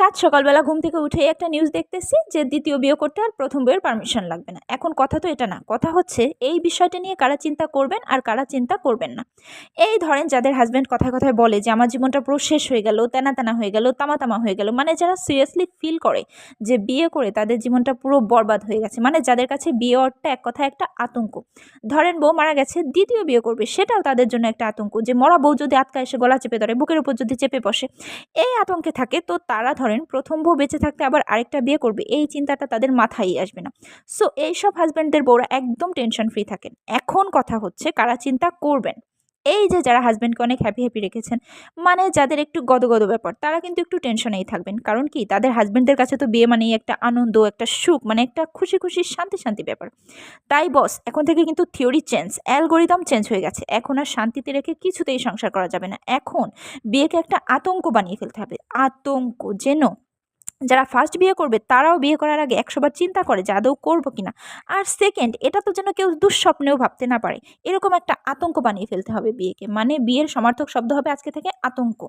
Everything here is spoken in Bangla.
সাত সকালবেলা ঘুম থেকে উঠে একটা নিউজ দেখতেছি যে দ্বিতীয় বিয়ে করতে আর প্রথম বইয়ের পারমিশন লাগবে না। এখন কথা তো এটা না, কথা হচ্ছে এই বিষয়টা নিয়ে কারা চিন্তা করবেন আর কারা চিন্তা করবেন না। এই ধরেন যাদের হাজব্যান্ড কথায় কথায় বলে যে, আমার জীবনটা পুরো শেষ হয়ে গেল, তেনা তেনা হয়ে গেল, তামা তামা হয়ে গেল। মানে যারা সিরিয়াসলি ফিল করে যে, বিয়ে করে তাদের জীবনটা পুরো বরবাদ হয়ে গেছে। মানে যাদের কাছে বিয়ে অর্থটা এক কথা একটা আতঙ্ক। ধরেন বউ মারা গেছে, দ্বিতীয় বিয়ে করবে, সেটাও তাদের জন্য একটা আতঙ্ক যে, মরা বউ যদি আটকা এসে গলা চেপে ধরে, বুকের উপর যদি চেপে বসে। এই আতঙ্কে থাকে, তো তারা ধরেন প্রথম বউ বেঁচে থাকতে আবার আরেকটা বিয়ে করবে, এই চিন্তাটা তাদের মাথায় আসবে না। সো এইসব হাজব্যান্ডদের বউরা একদম টেনশন ফ্রি থাকেন। এখন কথা হচ্ছে, কারা চিন্তা করবেন? এই যে যারা হাজব্যান্ডকে অনেক হ্যাপি হ্যাপি রেখেছেন মানে যাদের একটু গদগদ ব্যাপার, তারা কিন্তু একটু টেনশনেই থাকবেন। কারণ কি? তাদের হাজব্যান্ডের কাছে তো বিয়ে মানেই একটা আনন্দ, একটা সুখ মানে একটা খুশি খুশি, শান্তি শান্তি ব্যাপার। তাই বস এখন থেকে কিন্তু থিওরি চেঞ্জ অ্যালগোরিদম চেঞ্জ হয়ে গেছে। এখন আর শান্তিতে রেখে কিছুতেই সংসার করা যাবে না। এখন বিয়েকে একটা আতঙ্ক বানিয়ে ফেলতে হবে। আতঙ্ক যেন যারা ফার্স্ট বিয়ে করবে, তারাও বিয়ে করার আগে একশোবার চিন্তা করে যে আদৌ করব কিনা। আর সেকেন্ড এটা তো যেন কেউ দুঃস্বপ্নেও ভাবতে না পারে। এরকম একটা আতঙ্ক বানিয়ে ফেলতে হবে বিয়েকে। মানে বিয়ের সমার্থক শব্দ হবে আজকে থেকে আতঙ্ক।